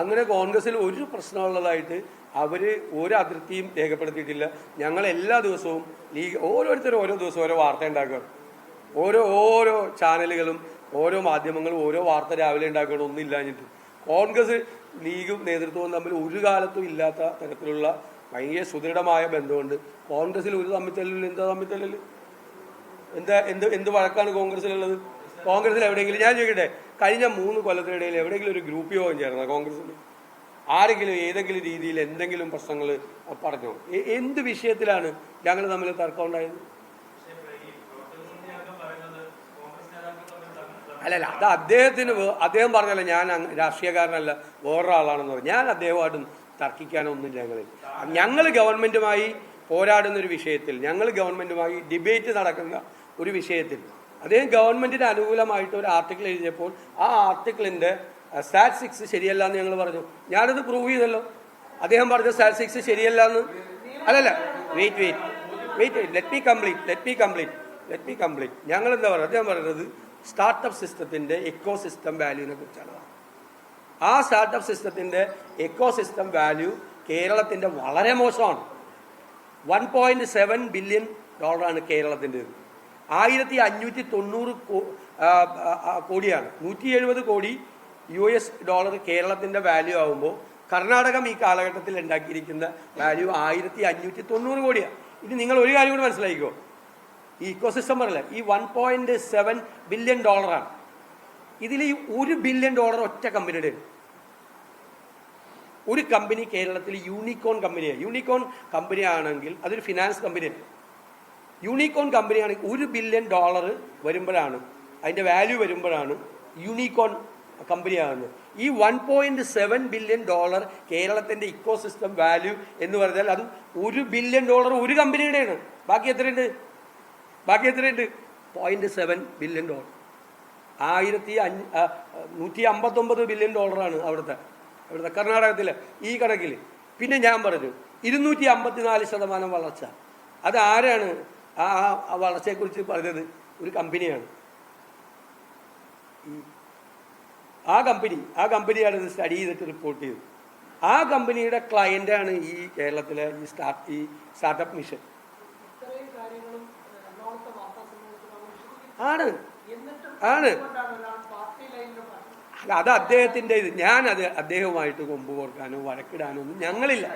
അങ്ങനെ കോൺഗ്രസിൽ ഒരു പ്രശ്നമുള്ളതായിട്ട് അവർ ഒരു അതിർത്തിയും രേഖപ്പെടുത്തിയിട്ടില്ല. ഞങ്ങൾ എല്ലാ ദിവസവും ലീഗ് ഓരോരുത്തരും ഓരോ ദിവസവും ഓരോ വാർത്ത ഉണ്ടാക്കുകയാണ് ഓരോ ഓരോ ചാനലുകളും ഓരോ മാധ്യമങ്ങളും ഓരോ വാർത്ത രാവിലെ ഉണ്ടാക്കണം ഒന്നില്ലാഞ്ഞിട്ട് കോൺഗ്രസ് ലീഗും നേതൃത്വവും തമ്മിൽ ഒരു കാലത്തും ഇല്ലാത്ത തരത്തിലുള്ള ഭയങ്കര സുദൃഢമായ ബന്ധമുണ്ട്. കോൺഗ്രസിൽ ഒരു തമ്മിത്തല്ലില്ല. എന്താ തമ്മിത്തല്ലില്ല എന്താ എന്ത് എന്ത് വഴക്കാണ് കോൺഗ്രസിലുള്ളത് കോൺഗ്രസിൽ എവിടെയെങ്കിലും ഞാൻ ചോദിക്കട്ടെ? കഴിഞ്ഞ മൂന്ന് കൊല്ലത്തിനിടയിൽ എവിടെയെങ്കിലും ഒരു ഗ്രൂപ്പ് യോഗം ചേർന്ന കോൺഗ്രസിൽ ആരെങ്കിലും ഏതെങ്കിലും രീതിയിൽ എന്തെങ്കിലും പ്രശ്നങ്ങൾ പറഞ്ഞോ? എന്ത് വിഷയത്തിലാണ് ഞങ്ങൾ തമ്മിൽ തർക്കം ഉണ്ടായത് അല്ലല്ല അത് അദ്ദേഹത്തിന് അദ്ദേഹം പറഞ്ഞല്ലോ ഞാൻ രാഷ്ട്രീയക്കാരനല്ല വേറൊരാളാണെന്ന് പറഞ്ഞു. ഞാൻ അദ്ദേഹമായിട്ടും തർക്കിക്കാനൊന്നും ഞങ്ങളിൽ ഞങ്ങൾ ഗവൺമെന്റുമായി പോരാടുന്ന ഒരു വിഷയത്തിൽ ഞങ്ങൾ ഗവൺമെന്റുമായി ഡിബേറ്റ് നടക്കുന്ന ഒരു വിഷയത്തിൽ അദ്ദേഹം ഗവൺമെന്റിന് അനുകൂലമായിട്ട് ഒരു ആർട്ടിക്കിൾ എഴുതിയപ്പോൾ ആ ആർട്ടിക്കിളിന്റെ സ്റ്റാറ്റിസ്റ്റിക്സ് ശരിയല്ല എന്ന് ഞങ്ങൾ പറഞ്ഞു. ഞാനത് പ്രൂവ് ചെയ്തല്ലോ. അദ്ദേഹം പറഞ്ഞ സ്റ്റാറ്റിസ്റ്റിക്സ് ശരിയല്ല എന്ന് അല്ലല്ല wait wait wait let me complete let me complete let me complete ഞങ്ങൾ എന്താ പറയുക? അദ്ദേഹം പറയുന്നത് സ്റ്റാർട്ടപ്പ് സിസ്റ്റത്തിന്റെ എക്കോ സിസ്റ്റം വാല്യൂവിനെ കുറിച്ചാണ്. ആ സ്റ്റാർട്ടപ്പ് സിസ്റ്റത്തിന്റെ എക്കോ സിസ്റ്റം വാല്യൂ കേരളത്തിന്റെ വളരെ മോശമാണ്. വൺ പോയിന്റ് സെവൻ ബില്യൺ ഡോളറാണ് കേരളത്തിന്റെ ആയിരത്തി അഞ്ഞൂറ്റി തൊണ്ണൂറ് കോടിയാണ്. നൂറ്റി എഴുപത് കോടി യു എസ് ഡോളർ കേരളത്തിന്റെ വാല്യൂ ആകുമ്പോൾ കർണാടകം ഈ കാലഘട്ടത്തിൽ ഉണ്ടാക്കിയിരിക്കുന്ന വാല്യൂ ആയിരത്തി അഞ്ഞൂറ്റി തൊണ്ണൂറ് കോടിയാണ് ഇത് നിങ്ങൾ ഒരു കാര്യം കൂടി മനസ്സിലാക്കിക്കോ. ഈ ഇക്കോസിസ്റ്റം പറയില്ല? ഈ വൺ പോയിന്റ് സെവൻ ബില്യൺ ഡോളറാണ് ഇതിൽ ഈ ഒരു ബില്യൺ ഡോളർ ഒറ്റ കമ്പനിയുടെ ഒരു കമ്പനി കേരളത്തിൽ യൂണിക്കോൺ കമ്പനിയാണ് യൂണിക്കോൺ കമ്പനിയാണെങ്കിൽ അതൊരു ഫിനാൻസ് കമ്പനിയാണ് യൂണിക്കോൺ കമ്പനിയാണ്. ഒരു ബില്യൺ ഡോളർ വരുമ്പോഴാണ് അതിന്റെ വാല്യൂ വരുമ്പോഴാണ് യൂണിക്കോൺ കമ്പനിയാകുന്നത്. ഈ one point seven billion dollar കേരളത്തിന്റെ ഇക്കോസിസ്റ്റം വാല്യൂ എന്ന് പറഞ്ഞാൽ അത് ഒരു ബില്യൺ ഡോളർ ഒരു കമ്പനിയുടെയാണ്. ബാക്കി എത്രയുണ്ട്? ബാക്കി എത്രയുണ്ട്? പോയിന്റ് സെവൻ ബില്യൺ ഡോളർ ആയിരത്തി അഞ്ഞ് ആ, നൂറ്റി അമ്പത്തൊമ്പത് ബില്യൺ ഡോളറാണ് അവിടുത്തെ അവിടുത്തെ കർണാടകത്തിലെ ഈ കണക്കിൽ പിന്നെ ഞാൻ പറഞ്ഞു ഇരുന്നൂറ്റി അമ്പത്തിനാല് ശതമാനം വളർച്ച. അത് ആരാണ്? ആ ആ- വളർച്ചയെക്കുറിച്ച് പറഞ്ഞത് ഒരു കമ്പനിയാണ്. ആ കമ്പനി ആ കമ്പനിയാണ് ഇത് സ്റ്റഡി ചെയ്തിട്ട് റിപ്പോർട്ട് ചെയ്തത്. ആ കമ്പനിയുടെ ക്ലയന്റാണ് ഈ കേരളത്തിലെ ഈ സ്റ്റാർട്ട് ഈ സ്റ്റാർട്ടപ്പ് മിഷൻ. ആണ്. ആണ്. അല്ല അത് അദ്ദേഹത്തിന്റെ ഇത്. ഞാൻ അത് അദ്ദേഹവുമായിട്ട് കൊമ്പ് കോർക്കാനോ വഴക്കിടാനോ ഒന്നും ഞങ്ങളില്ല.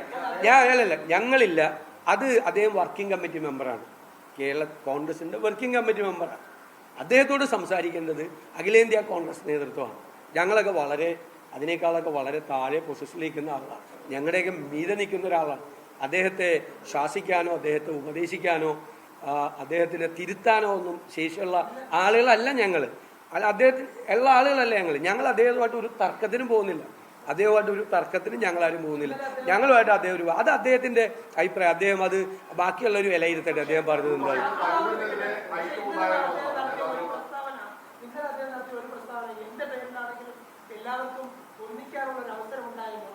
ഞാൻ അല്ലല്ല ഞങ്ങളില്ല. അത് അദ്ദേഹം വർക്കിംഗ് കമ്മിറ്റി മെമ്പറാണ് കേരള കോൺഗ്രസിന്റെ വർക്കിംഗ് കമ്മിറ്റി മെമ്പറാണ് അദ്ദേഹത്തോട് സംസാരിക്കേണ്ടത് അഖിലേന്ത്യാ കോൺഗ്രസ് നേതൃത്വമാണ്. ഞങ്ങളൊക്കെ വളരെ അതിനേക്കാളൊക്കെ വളരെ താഴെ പൊസിഷനിൽ നിൽക്കുന്ന ആളാണ്. ഞങ്ങളുടെയൊക്കെ മീതെ നിൽക്കുന്ന ഒരാളാണ്. അദ്ദേഹത്തെ ശാസിക്കാനോ അദ്ദേഹത്തെ ഉപദേശിക്കാനോ അദ്ദേഹത്തിനെ തിരുത്താനോ ഒന്നും ശേഷിയുള്ള ആളുകളല്ല ഞങ്ങൾ അല്ല അദ്ദേഹത്തിന് ഉള്ള ആളുകളല്ല ഞങ്ങൾ ഞങ്ങൾ അദ്ദേഹവുമായിട്ട് ഒരു തർക്കത്തിനും പോകുന്നില്ല. അദ്ദേഹമായിട്ട് ഒരു തർക്കത്തിന് ഞങ്ങളാരും പോകുന്നില്ല. ഞങ്ങളുമായിട്ട് അദ്ദേഹം ഒരു അത് അദ്ദേഹത്തിന്റെ അഭിപ്രായം. അദ്ദേഹം അത് ബാക്കിയുള്ള ഒരു വിലയിരുത്തട്ടെ. അദ്ദേഹം പറഞ്ഞത് എന്താണ്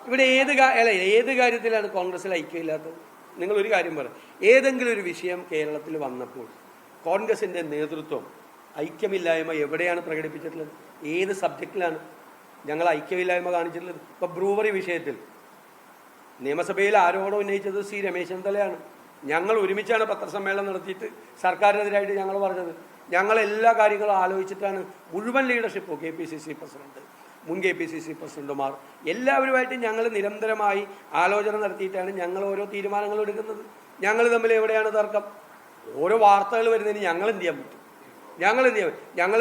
ഇവിടെ ഏത് അല്ല ഏത് കാര്യത്തിലാണ് കോൺഗ്രസിൽ ഐക്യമില്ലാത്തത്? നിങ്ങൾ ഒരു കാര്യം പറ. ഏതെങ്കിലും ഒരു വിഷയം കേരളത്തിൽ വന്നപ്പോൾ കോൺഗ്രസിന്റെ നേതൃത്വം ഐക്യമില്ലായ്മ എവിടെയാണ് പ്രകടിപ്പിച്ചിട്ടുള്ളത്? ഏത് സബ്ജക്റ്റിലാണ് ഞങ്ങൾ ഐക്യമില്ലായ്മ കാണിച്ചിട്ടുള്ളത്. ഇപ്പം ബ്രൂവറി വിഷയത്തിൽ നിയമസഭയിൽ ആരോപണം ഉന്നയിച്ചത് സി രമേശ് ചെന്നിത്തലയാണ്. ഞങ്ങൾ ഒരുമിച്ചാണ് പത്രസമ്മേളനം നടത്തിയിട്ട് സർക്കാരിനെതിരായിട്ട് ഞങ്ങൾ പറഞ്ഞത്. ഞങ്ങൾ എല്ലാ കാര്യങ്ങളും ആലോചിച്ചിട്ടാണ് മുഴുവൻ ലീഡർഷിപ്പും K P C C president മുൻ കെ പി സി സി പ്രസിഡന്റുമാർ എല്ലാവരുമായിട്ട് ഞങ്ങൾ നിരന്തരമായി ആലോചന നടത്തിയിട്ടാണ് ഞങ്ങൾ ഓരോ തീരുമാനങ്ങളും എടുക്കുന്നത്. ഞങ്ങൾ തമ്മിൽ എവിടെയാണ് തർക്കം? ഓരോ വാർത്തകൾ വരുന്നതിന് ഞങ്ങൾ എന്ത് ചെയ്യാൻ പറ്റും? ഞങ്ങൾ എന്ത് ചെയ്യാം? ഞങ്ങൾ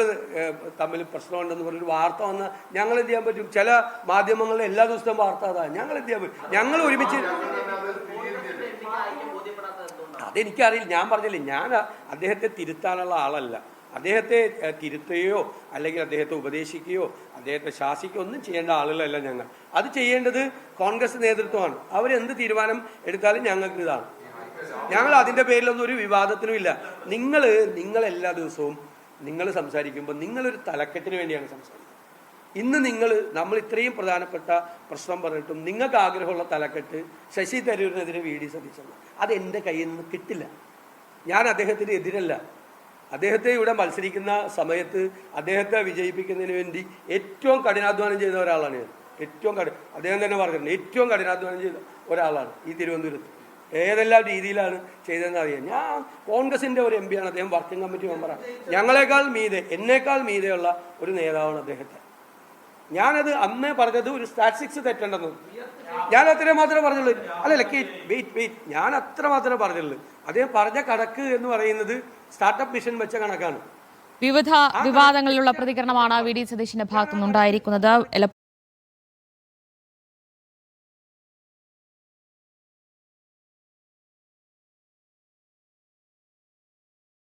തമ്മിൽ പ്രശ്നമുണ്ടെന്ന് പറഞ്ഞൊരു വാർത്ത വന്നാൽ ഞങ്ങൾ എന്ത് ചെയ്യാൻ പറ്റും? ചില മാധ്യമങ്ങളിൽ എല്ലാ ദിവസവും വാർത്ത അതാണ് ഞങ്ങൾ എന്ത് ചെയ്യാൻ പറ്റും? ഞങ്ങൾ ഒരുമിച്ച് അതെനിക്കറിയില്ല. ഞാൻ പറഞ്ഞില്ലേ ഞാൻ അദ്ദേഹത്തെ തിരുത്താനുള്ള ആളല്ല. അദ്ദേഹത്തെ തിരുത്തുകയോ അല്ലെങ്കിൽ അദ്ദേഹത്തെ ഉപദേശിക്കുകയോ അദ്ദേഹത്തെ ശാസിക്കുകയോ ഒന്നും ചെയ്യേണ്ട ആളുകളല്ല ഞങ്ങൾ. അത് ചെയ്യേണ്ടത് കോൺഗ്രസ് നേതൃത്വമാണ്. അവരെന്ത് തീരുമാനം എടുത്താലും ഞങ്ങൾക്ക് ഇതാണ്. ഞങ്ങൾ അതിന്റെ പേരിലൊന്നും ഒരു വിവാദത്തിനും ഇല്ല. നിങ്ങൾ നിങ്ങൾ എല്ലാ ദിവസവും നിങ്ങൾ സംസാരിക്കുമ്പോൾ നിങ്ങളൊരു തലക്കെട്ടിന് വേണ്ടിയാണ് സംസാരിക്കുന്നത്. ഇന്ന് നിങ്ങൾ നമ്മൾ ഇത്രയും പ്രധാനപ്പെട്ട പ്രശ്നം പറഞ്ഞിട്ടും നിങ്ങൾക്ക് ആഗ്രഹമുള്ള തലക്കെട്ട് ശശി തരൂരിനെതിരെ വി ഡി സതീശനാണ്. അത് എന്റെ കയ്യിൽ നിന്ന് കിട്ടില്ല. ഞാൻ അദ്ദേഹത്തിന് എതിരല്ല. അദ്ദേഹത്തെ ഇവിടെ മത്സരിക്കുന്ന സമയത്ത് അദ്ദേഹത്തെ വിജയിപ്പിക്കുന്നതിന് വേണ്ടി ഏറ്റവും കഠിനാധ്വാനം ചെയ്ത ഒരാളാണ് ഞാൻ. ഏറ്റവും കഠിന അദ്ദേഹം തന്നെ പറഞ്ഞിട്ടുണ്ട് ഏറ്റവും കഠിനാധ്വാനം ചെയ്ത ഒരാളാണ് ഈ തിരുവനന്തപുരത്ത്. ഏതെല്ലാം രീതിയിലാണ് ചെയ്തതെന്ന് അറിയാം. ഞാൻ കോൺഗ്രസിന്റെ ഒരു എം പിയാണ് അദ്ദേഹം വർക്കിംഗ് കമ്മിറ്റി മെമ്പറാണ് ഞങ്ങളെക്കാൾ മീതെ എന്നേക്കാൾ മീതെയുള്ള ഒരു നേതാവാണ് അദ്ദേഹത്തെ. ഞാനത് അന്നേ പറഞ്ഞത് ഒരു സ്റ്റാറ്റിസ്റ്റിക്സ് തെറ്റണ്ടെന്ന്. ഞാൻ അത്ര മാത്രമേ പറഞ്ഞുള്ളൂ. അല്ലല്ല വെയിറ്റ് വെയിറ്റ് ഞാൻ അത്ര മാത്രമേ പറഞ്ഞുള്ളൂ. അദ്ദേഹം പറഞ്ഞ കണക്ക് എന്ന് പറയുന്നത് സ്റ്റാർട്ടപ്പ് മിഷൻ വെച്ച കണക്കാണ്. വിവിധ വിവാദങ്ങളിലുള്ള പ്രതികരണമാണ് വി ഡി സതീശിന്റെ ഭാഗത്തുനിന്നുണ്ടായിരിക്കുന്നത്.